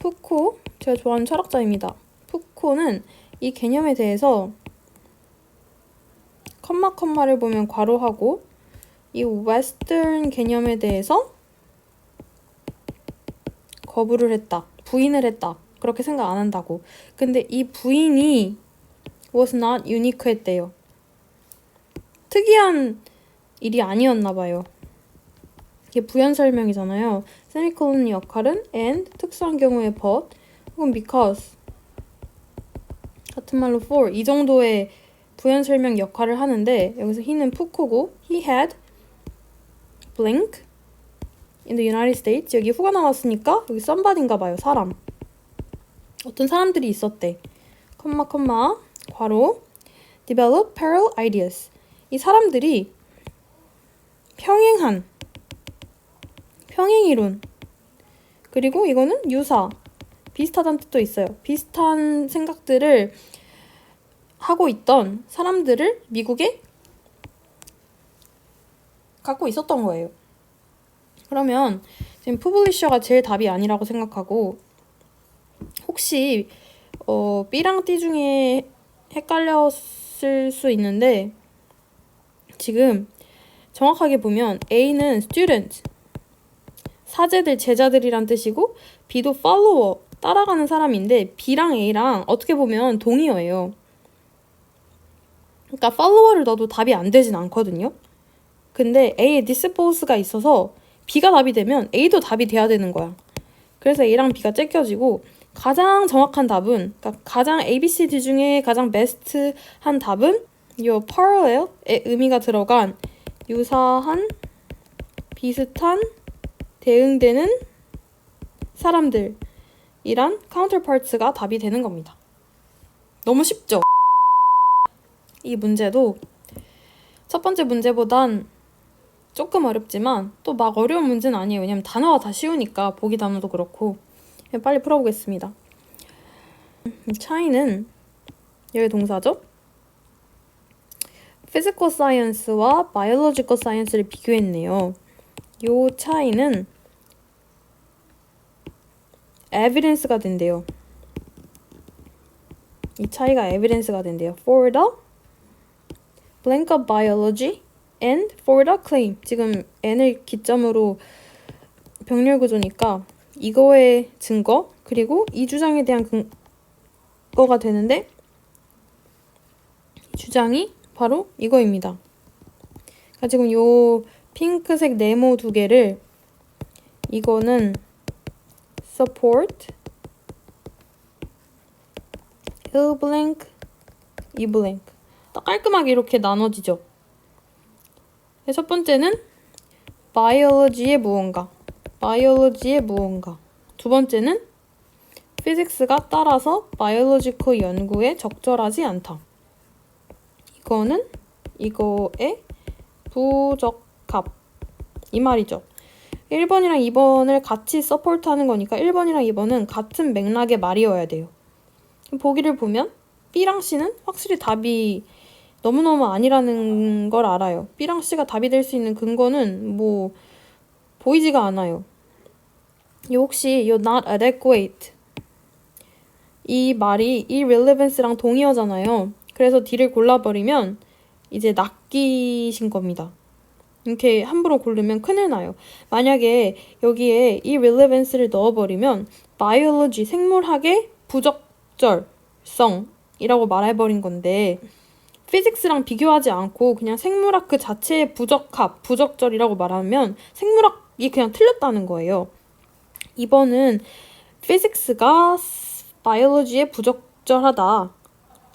푸코 제가 좋아하는 철학자입니다. 푸코는 이 개념에 대해서 컴마 컴마를 보면 괄호하고 이 웨스턴 개념에 대해서 거부를 했다. 부인을 했다. 그렇게 생각 안 한다고. 근데 이 부인이 was not unique 했대요. 특이한 일이 아니었나 봐요. 이게 부연 설명이잖아요. 세미콜론 역할은 and 특수한 경우에 but 혹은 because. 같은 말로 for. 이 정도의 부연 설명 역할을 하는데 여기서 he는 푸코고 he had blank in the United States. 여기 후가 나왔으니까 여기 somebody인가 봐요 사람. 어떤 사람들이 있었대. 컴마 컴마 괄호. Develop parallel ideas. 이 사람들이 평행한 평행 이론. 그리고 이거는 유사. 비슷하다는 뜻도 있어요. 비슷한 생각들을 하고 있던 사람들을 미국에 갖고 있었던 거예요. 그러면 지금 푸블리셔가 제일 답이 아니라고 생각하고 혹시 어, B랑 D 중에 헷갈렸을 수 있는데 지금 정확하게 보면 A는 student 사제들 제자들이란 뜻이고 B도 follower 따라가는 사람인데 B랑 A랑 어떻게 보면 동의어예요. 그러니까 팔로워를 넣어도 답이 안 되진 않거든요. 근데 A에 디스포스가 있어서 B가 답이 되면 A도 답이 돼야 되는 거야. 그래서 A랑 B가 째껴지고 가장 정확한 답은 그러니까 가장 A, B, C, D 중에 가장 베스트한 답은 이 parallel의 의미가 들어간 유사한 비슷한 대응되는 사람들이란 counterparts가 답이 되는 겁니다. 너무 쉽죠? 이 문제도 첫 번째 문제보단 조금 어렵지만 또 막 어려운 문제는 아니에요. 왜냐면 단어가 다 쉬우니까 보기 단어도 그렇고 그냥 빨리 풀어보겠습니다. 차이는 여기 동사죠. physical science와 biological science를 비교했네요. 요 차이는 evidence가 된대요. 이 차이가 evidence가 된대요. For the blank of biology and for the claim. 지금 n을 기점으로 병렬 구조니까 이거의 증거 그리고 이 주장에 대한 근거가 되는데 주장이 바로 이거입니다. 그러니까 지금 요 핑크색 네모 두 개를 이거는 support 이 blank 이 blank 딱 깔끔하게 이렇게 나눠지죠. 첫 번째는 biology의 무언가, biology의 무언가. 두 번째는 physics가 따라서 biological 연구에 적절하지 않다. 이거는 이거의 부적 합이 말이죠. 1번이랑 2번을 같이 서포트하는 거니까 1번이랑 2번은 같은 맥락의 말이어야 돼요. 보기를 보면 B랑 C는 확실히 답이 너무너무 아니라는 걸 알아요. B랑 C가 답이 될 수 있는 근거는 뭐 보이지가 않아요. 이 혹시 you're not adequate 이 말이 irrelevance랑 동의어잖아요. 그래서 D를 골라버리면 이제 낚이신 겁니다. 이렇게 함부로 고르면 큰일 나요. 만약에 여기에 irrelevance를 넣어버리면 biology 생물학의 부적절성이라고 말해버린 건데 피직스랑 비교하지 않고 그냥 생물학 그 자체의 부적합, 부적절이라고 말하면 생물학이 그냥 틀렸다는 거예요. 이번은 피직스가 바이올로지에 부적절하다.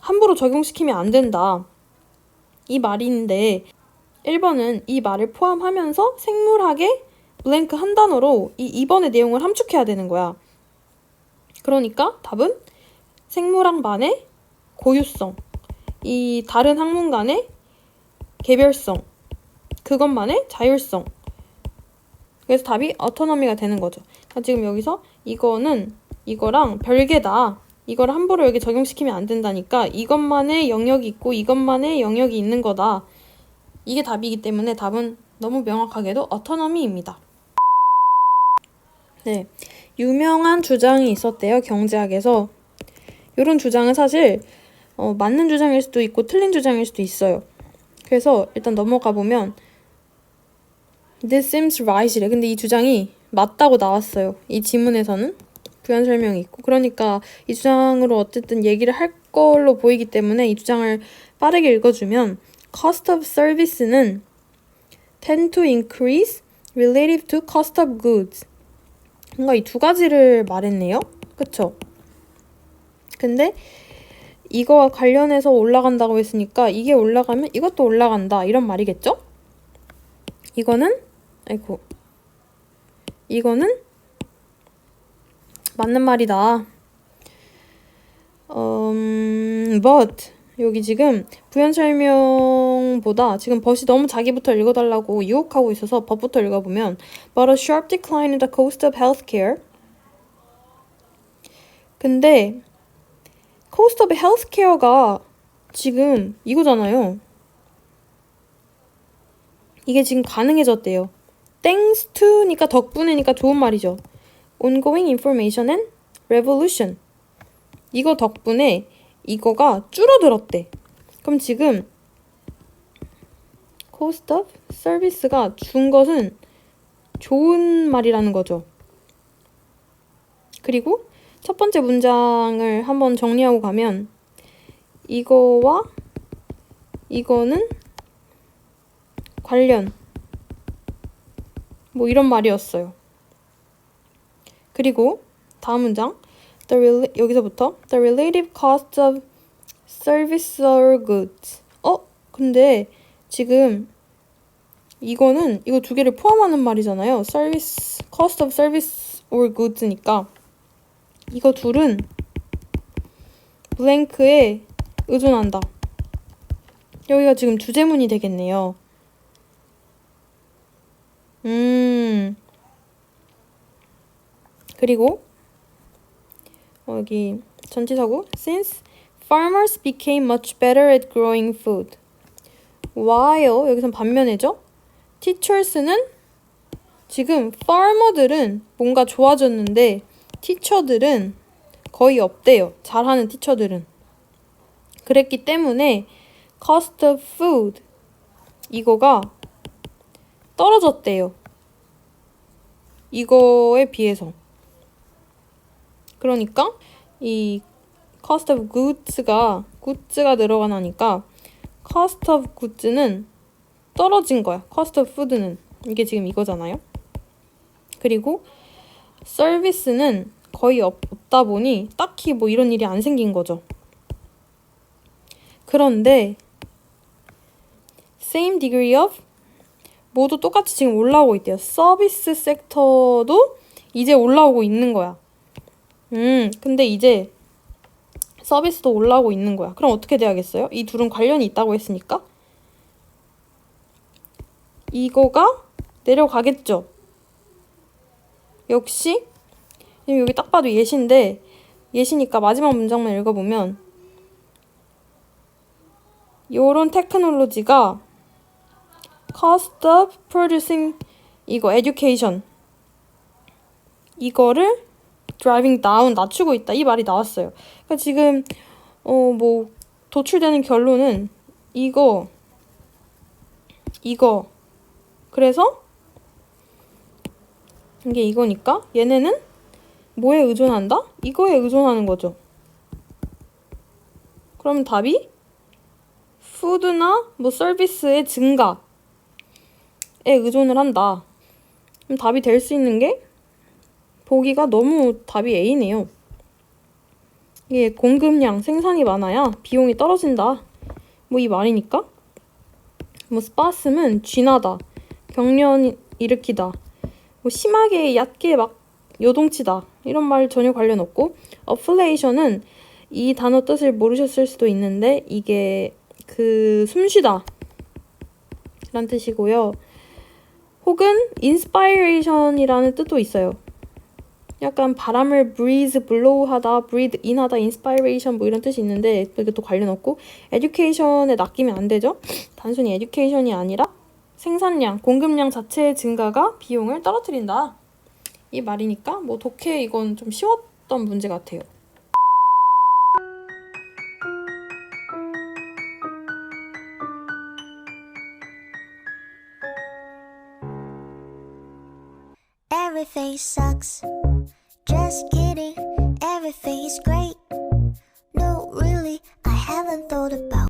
함부로 적용시키면 안 된다. 이 말인데 1번은 이 말을 포함하면서 생물학의 블랭크 한 단어로 이 2번의 내용을 함축해야 되는 거야. 그러니까 답은 생물학만의 고유성. 이 다른 학문 간의 개별성, 그것만의 자율성. 그래서 답이 어토너미가 되는 거죠. 그러니까 지금 여기서 이거는 이거랑 별개다. 이걸 함부로 여기 적용시키면 안 된다니까 이것만의 영역이 있고 이것만의 영역이 있는 거다. 이게 답이기 때문에 답은 너무 명확하게도 어토너미입니다. 네. 유명한 주장이 있었대요. 경제학에서. 이런 주장은 사실 어, 맞는 주장일 수도 있고 틀린 주장일 수도 있어요. 그래서 일단 넘어가 보면 This seems right이래. 근데 이 주장이 맞다고 나왔어요. 이 지문에서는 부연 설명이 있고 그러니까 이 주장으로 어쨌든 얘기를 할 걸로 보이기 때문에 이 주장을 빠르게 읽어주면 cost of service는 tend to increase relative to cost of goods. 뭔가 이 두 가지를 말했네요. 그쵸? 근데 이거와 관련해서 올라간다고 했으니까 이게 올라가면 이것도 올라간다. 이런 말이겠죠? 이거는 아이고 이거는 맞는 말이다. 음, but 여기 지금 부연 설명보다 지금 벗이 너무 자기부터 읽어달라고 유혹하고 있어서 법부터 읽어보면 but a sharp decline in the cost of healthcare 근데 cost of healthcare가 지금 이거잖아요. 이게 지금 가능해졌대요. thanks to니까 덕분에니까 좋은 말이죠. ongoing information and revolution. 이거 덕분에 이거가 줄어들었대. 그럼 지금 cost of service가 준 것은 좋은 말이라는 거죠. 그리고 첫 번째 문장을 한번 정리하고 가면 이거와 이거는 관련 뭐 이런 말이었어요. 그리고 다음 문장 the 여기서부터 the relative cost of service or goods. 어? 근데 지금 이거는 이거 두 개를 포함하는 말이잖아요. service cost of service or goods니까 이거 둘은 블랭크에 의존한다. 여기가 지금 주제문이 되겠네요. 음. 그리고 어, 여기 전치사고 since farmers became much better at growing food. while 여기선 반면에죠. teachers는 지금 farmer들은 뭔가 좋아졌는데 티처들은 거의 없대요. 잘하는 티처들은. 그랬기 때문에 cost of food 이거가 떨어졌대요. 이거에 비해서. 그러니까 이 cost of goods가 goods가 들어가나니까 cost of goods는 떨어진 거야. cost of food는 이게 지금 이거잖아요. 그리고 서비스는 거의 없, 없다 보니 딱히 뭐 이런 일이 안 생긴 거죠. 그런데 same degree of 모두 똑같이 지금 올라오고 있대요. 서비스 섹터도 이제 올라오고 있는 거야. 음, 근데 이제 서비스도 올라오고 있는 거야. 그럼 어떻게 돼야겠어요? 이 둘은 관련이 있다고 했으니까 이거가 내려가겠죠. 역시 여기 딱 봐도 예시인데 예시니까 마지막 문장만 읽어보면 요런 테크놀로지가 cost of producing 이거 education 이거를 driving down 낮추고 있다 이 말이 나왔어요. 그러니까 지금 어 뭐 도출되는 결론은 이거 이거 그래서 이게 이거니까 얘네는 뭐에 의존한다? 이거에 의존하는 거죠. 그럼 답이 푸드나 뭐 서비스의 증가에 의존을 한다. 그럼 답이 될 수 있는 게 보기가 너무 답이 A네요. 이게 공급량, 생산이 많아야 비용이 떨어진다. 뭐 이 말이니까. 뭐 스파스는 쥐나다, 경련 일으키다, 뭐 심하게 얕게 막 요동치다 이런 말 전혀 관련 없고 어플레이션은 이 단어 뜻을 모르셨을 수도 있는데 이게 그 숨쉬다 란 뜻이고요. 혹은 inspiration이라는 뜻도 있어요. 약간 바람을 breathe, blow 하다, breathe in 하다, inspiration 뭐 이런 뜻이 있는데 그것도 관련 없고 education에 낚이면 안 되죠. 단순히 education이 아니라 생산량, 공급량 자체의 증가가 비용을 떨어뜨린다. 이 말이니까 뭐 독해 이건 좀 쉬웠던 문제 같아요. just kidding, everything Everything's great.